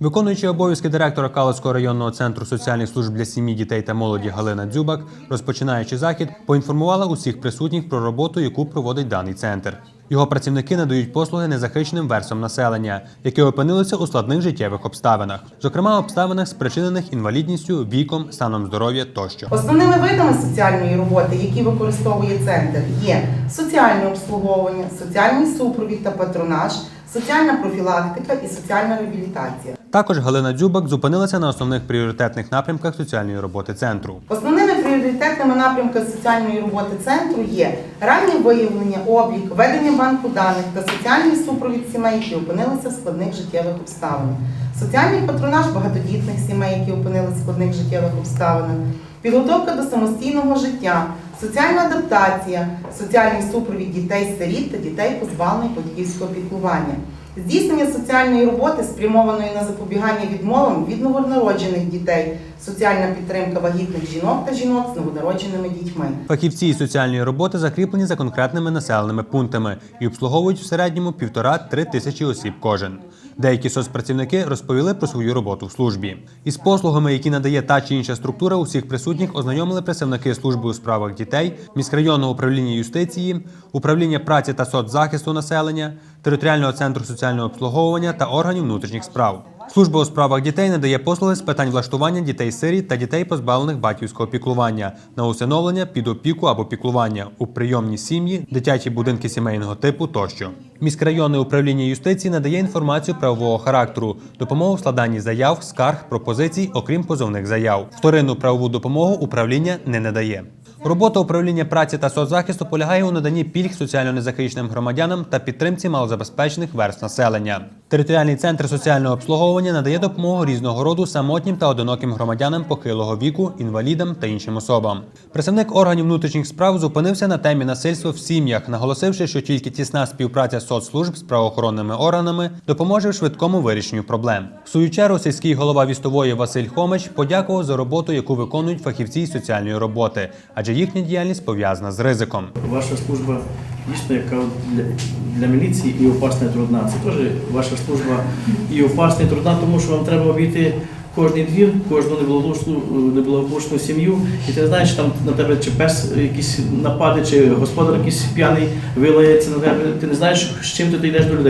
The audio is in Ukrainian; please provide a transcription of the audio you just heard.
Виконуючи обов'язки директора Калицького районного центру соціальних служб для сім'ї, дітей та молоді Галина Дзюбак, розпочинаючи захід, поінформувала усіх присутніх про роботу, яку проводить даний центр. Його працівники надають послуги незахищеним верствам населення, які опинилися у складних життєвих обставинах, зокрема обставинах, спричинених інвалідністю, віком, станом здоров'я тощо. Основними видами соціальної роботи, які використовує центр, є соціальне обслуговування, соціальний супровід та патронаж, соціальна профілактика і соціальна реабілітація. Також Галина Дзюбак зупинилася на основних пріоритетних напрямках соціальної роботи центру. Основними пріоритетними напрямками соціальної роботи центру є раннє виявлення, облік, ведення банку даних та соціальний супровід сімей, які опинилися в складних життєвих обставинах, соціальний патронаж багатодітних сімей, які опинилися в складних життєвих обставинах, підготовка до самостійного життя, соціальна адаптація, соціальний супровід дітей-сиріт та дітей позбавлених батьківського піклування. Здійснення соціальної роботи спрямованої на запобігання відмовам від новонароджених дітей, соціальна підтримка вагітних жінок та жінок з новонародженими дітьми. Фахівці соціальної роботи закріплені за конкретними населеними пунктами і обслуговують в середньому півтора-три тисячі осіб кожен. Деякі соцпрацівники розповіли про свою роботу в службі. Із послугами, які надає та чи інша структура, усіх присутніх ознайомили представники служби у справах дітей, міськрайонного управління юстиції, управління праці та соцзахисту населення, територіального центру соціального обслуговування та органів внутрішніх справ. Служба у справах дітей надає послуги з питань влаштування дітей-сиріт та дітей, позбавлених батьківського піклування, на усиновлення, під опіку або піклування у прийомні сім'ї, дитячі будинки сімейного типу тощо. Міськрайонне управління юстиції надає інформацію правового характеру, допомогу в складанні заяв, скарг, пропозицій, окрім позовних заяв. Вторинну правову допомогу управління не надає. Робота управління праці та соцзахисту полягає у наданні пільг соціально незахищеним громадянам та підтримці малозабезпечених верств населення. Територіальний центр соціального обслуговування надає допомогу різного роду самотнім та одиноким громадянам похилого віку, інвалідам та іншим особам. Представник органів внутрішніх справ зупинився на темі насильства в сім'ях, наголосивши, що тільки тісна співпраця соцслужб з правоохоронними органами допоможе в швидкому вирішенню проблем. В свою чергу сільський голова вістової Василь Хомич подякував за роботу, яку виконують фахівці соціальної роботи, адже їхня діяльність пов'язана з ризиком. Ваша служба дійсно яка для, для міліції і опасна і трудна. Це теж ваша служба і опасна і трудна, тому що вам треба обійти кожний двір, кожну неблагополучну, неблагополучну сім'ю, і ти знаєш, там на тебе чи пес якийсь нападе, чи господар якийсь п'яний вилається на тебе. Ти не знаєш, з чим ти йдеш до людей.